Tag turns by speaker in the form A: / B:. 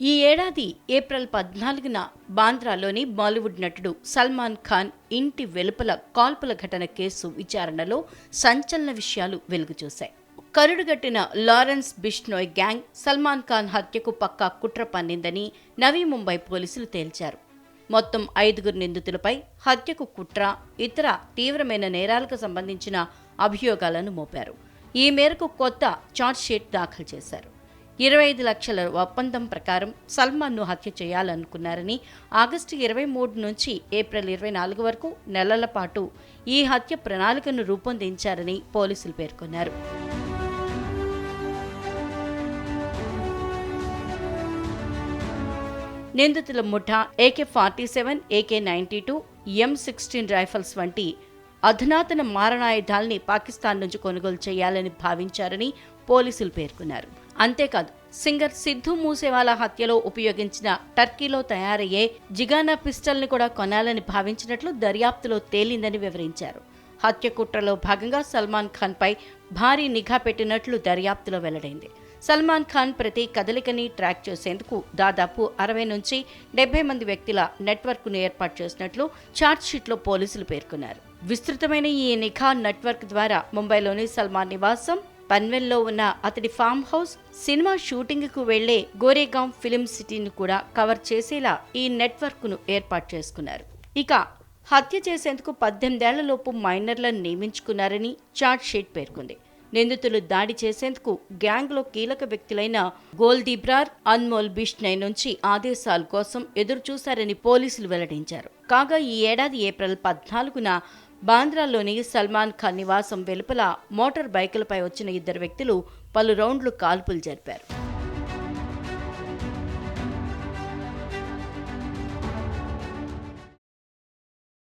A: ఈ ఏడాది ఏప్రిల్ పద్నాలుగున బాంద్రాలోని బాలీవుడ్ నటుడు సల్మాన్ ఖాన్ ఇంటి వెలుపల కాల్పుల ఘటన కేసు విచారణలో సంచలన విషయాలు వెలుగుచూశాయి. కరుడుగట్టిన లారెన్స్ బిష్నోయ్ గ్యాంగ్ సల్మాన్ ఖాన్ హత్యకు పక్కా కుట్ర పన్నిందని నవీ ముంబై పోలీసులు తేల్చారు. మొత్తం ఐదుగురు నిందితులపై హత్యకు కుట్ర ఇతర తీవ్రమైన నేరాలకు సంబంధించిన అభియోగాలను మోపారు. ఈ మేరకు కొత్త చార్జ్షీట్ దాఖలు చేశారు. ఇరవై ఐదు లక్షల ఒప్పందం ప్రకారం సల్మాన్ను హత్య చేయాలనుకున్నారని ఆగస్టు ఇరవై మూడు నుంచి ఏప్రిల్ ఇరవై నాలుగు వరకు నెలల పాటు ఈ హత్య ప్రణాళికను రూపొందించారని పోలీసులు పేర్కొన్నారు. నిందితుల ముఠా AK forty seven AK ninety two M sixteen rifles వంటి అధునాతన మారణాయుధాల్ని పాకిస్తాన్ నుంచి కొనుగోలు చేయాలని భావించారని పోలీసులు పేర్కొన్నారు. అంతేకాదు సింగర్ సిద్ధు మూసేవాలా హత్యలో ఉపయోగించిన టర్కీలో తయారయ్యే జిగానా పిస్టల్ని కూడా కొనాలని భావించినట్లు దర్యాప్తులో తేలిందని వివరించారు. హత్య కుట్రలో భాగంగా సల్మాన్ ఖాన్పై భారీ నిఘా పెట్టినట్లు దర్యాప్తులో వెల్లడైంది. సల్మాన్ ఖాన్ ప్రతి కదలికని ట్రాక్ చేసేందుకు దాదాపు అరవై నుంచి డెబ్బై మంది వ్యక్తుల నెట్వర్క్ను ఏర్పాటు చేసినట్లు షీట్లో పోలీసులు పేర్కొన్నారు. విస్తృతమైన ఈ నిఘా నెట్వర్క్ ద్వారా ముంబైలోని సల్మాన్ నివాసం పన్వెల్లో ఉన్న అతడి ఫామ్ హౌస్ సినిమా షూటింగ్కు వెళ్ళే గోరేగాం ఫిలిం సిటీని కూడా కవర్ చేసేలా ఈ నెట్వర్క్ను ఏర్పాటు చేసుకున్నారు. ఇక హత్య చేసేందుకు పద్దెనిమిదేళ్ళలోపు మైనర్లను నియమించుకున్నారని చార్జ్ షీట్ పేర్కొంది. నిందితులు దాడి చేసేందుకు గ్యాంగ్లో కీలక వ్యక్తులైన గోల్దీబ్రార్ అన్మోల్ బిష్నయ్ నుంచి ఆదేశాల కోసం ఎదురుచూశారని పోలీసులు వెల్లడించారు. కాగా ఈ ఏడాది ఏప్రిల్ పద్నాలుగున బాంద్రాలోని సల్మాన్ ఖాన్ నివాసం వెలుపల మోటార్ బైకులపై వచ్చిన ఇద్దరు వ్యక్తులు పలు రౌండ్లు కాల్పులు జరిపారు.